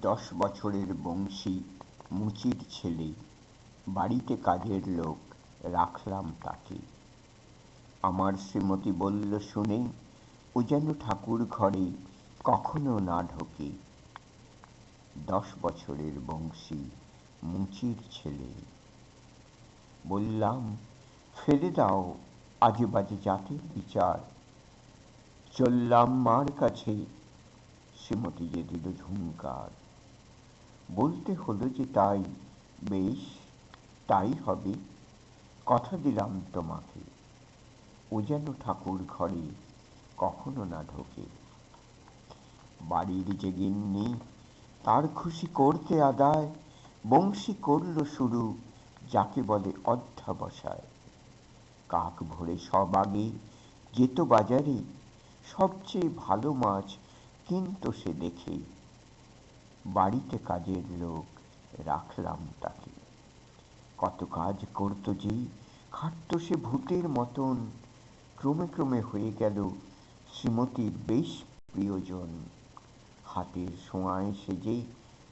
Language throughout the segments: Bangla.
দশ বছরের বংশী মুচির ছেলে, বাড়িতে কাজের লোক, রাখলাম তাকে। আমার শ্রীমতী বলল, শুনে ও যেন ঠাকুর ঘরে কখনো না ঢোকে। দশ বছরের বংশী মুচির ছেলে। বললাম, ফেলে দাও, আজে বাজে জাতির বিচার। চললাম মার কাছে। শ্রীমতী যে দিল ঝুমকার। বলতে হলো যে তাই, বেশ, তাই হবে, কথা দিলাম তোমাকে। ও যেন ঠাকুর ঘরে কখনো না ঢোকে। বাড়ির যে গিন্নি, তার খুশি করতে আদায়, বংশী করল শুরু, যাকে বলে অধ্যাবসায়। কাক ভরে সব আগে, যেত বাজারে, সবচেয়ে ভালো মাছ কিন্তু সে দেখে। বাড়িতে কাজের লোক রাখলাম তাকে। কত কাজ করত যে, খাটত সে ভূতের মতন। ক্রমে ক্রমে হয়ে গেল শ্রীমতীর বেশ প্রিয়জন। হাতের সোঁয়ায় সেজে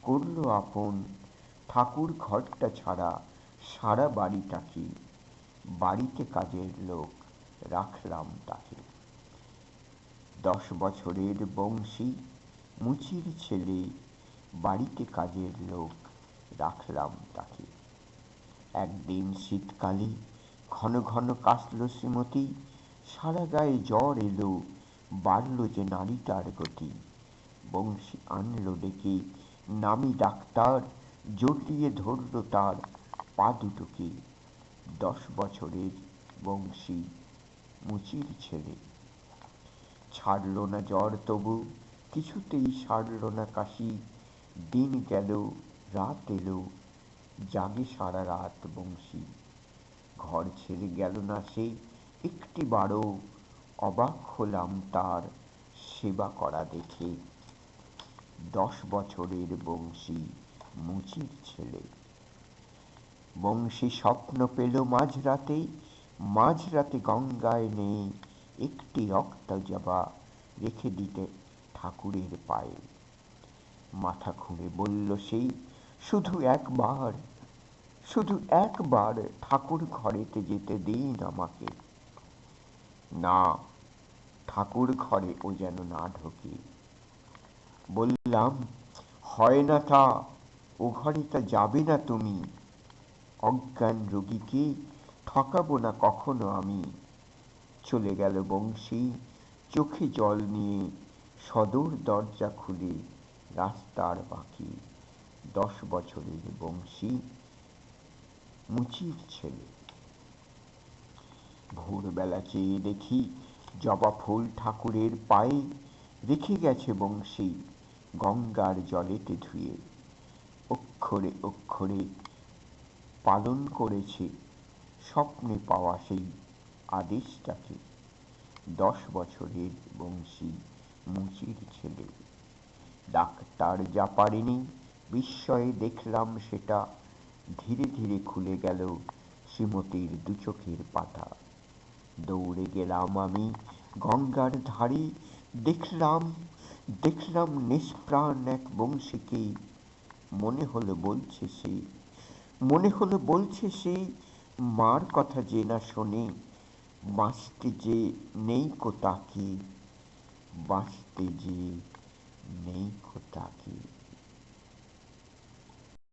করল আপন, ঠাকুর ঘরটা ছাড়া সারা বাড়িটাকে, বাড়িতে কাজের লোক রাখলাম তাকে। দশ বছরের বংশী মুচির ছেলে বাড়িতে কাজের লোক রাখলাম তাকে। একদিন শীতকালে ঘন ঘন কাশল শ্রীমতী, সারা গায়ে জ্বর এলো, বাড়ল যে নারীটার গতি। বংশী আনলো ডেকে, নামি ডাক্তার জড়িয়ে ধরল তার পা দুটোকে। দশ বছরের বংশী মুচির ছেলে। ছাড়ল না জ্বর তবু, কিছুতেই সারল না কাশি। দিন গেল, রাত এলো, জাগে সারা রাত বংশী। ঘর ছেড়ে গেল না সে, একটি বারো অবাক হলাম তার সেবা করা দেখে। দশ বছরের বংশী, মুচির ছেলে। বংশী স্বপ্ন পেল মাঝরাতে মাঝরাতে গঙ্গায় নেই, একটি রক্ত জবা রেখে দিতে ঠাকুরের পায়ে। মাথা খুঁড়ে বলল, সেই শুধু একবার শুধু একবার ঠাকুর ঘরেতে যেতে দিন আমাকে। না, ঠাকুর ঘরে ও যেন না ঢোকে। বললাম, হয় না তা, ও ঘরে তা যাবে না তুমি। অজ্ঞান রোগীকে ঠকাবো না কখনো আমি। চলে গেল বংশী, চোখে জল নিয়ে সদর দরজা খুলে রাস্তার বাকি দশ বছরের বংশী মুচির ছেলে। ভোরবেলা চেয়ে দেখি জবা ফুল ঠাকুরের পায়ে রেখে গেছে বংশী গঙ্গার জলেতে ধুয়ে। অক্ষরে অক্ষরে পালন করেছে স্বপ্নে পাওয়া সেই আদেশটাকে। দশ বছরের বংশী মুচির ছেলে। ডাক্তার যা পারেনি, বিস্ময়ে দেখলাম সেটা ধীরে ধীরে খুলে গেল শ্রীমতীর দু চোখের পাতা। দৌড়ে গেলাম আমি গঙ্গার ধারে, দেখলাম দেখলাম নিষ্প্রাণ এক বংশীকে। মনে হলো বলছে সে, মনে হলো বলছে সে, মার কথা যে না শোনে, বাঁচতে যে নেই কো তাকে, বাঁচতে যে nem cotar aqui.